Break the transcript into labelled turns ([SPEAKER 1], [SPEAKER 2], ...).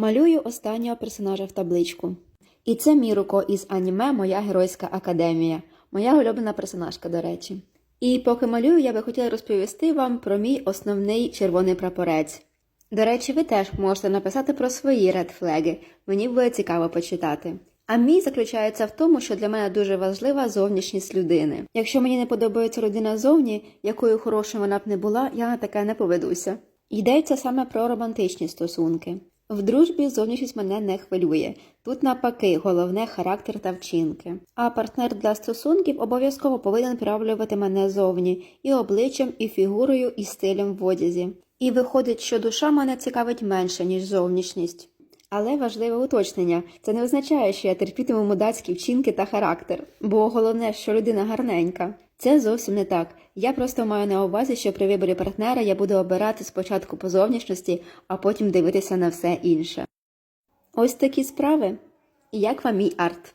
[SPEAKER 1] Малюю останнього персонажа в табличку. І це Міруко із аніме Моя геройська академія, моя улюблена персонажка, до речі. І поки малюю, я би хотіла розповісти вам про мій основний червоний прапорець. До речі, ви теж можете написати про свої редфлеги, мені буде цікаво почитати. А мій заключається в тому, що для мене дуже важлива зовнішність людини. Якщо мені не подобається людина зовні, якою хорошою вона б не була, я на таке не поведуся. Йдеться саме про романтичні стосунки. В дружбі зовнішність мене не хвилює. Тут навпаки, головне характер та вчинки. А партнер для стосунків обов'язково повинен приваблювати мене зовні і обличчям, і фігурою, і стилем в одязі. І виходить, що душа мене цікавить менше, ніж зовнішність. Але важливе уточнення це не означає, що я терпітиму мудацькі вчинки та характер, бо головне, що людина гарненька. Це зовсім не так. Я просто маю на увазі, що при виборі партнера я буду обирати спочатку по зовнішності, а потім дивитися на все інше. Ось такі справи. Як вам мій арт?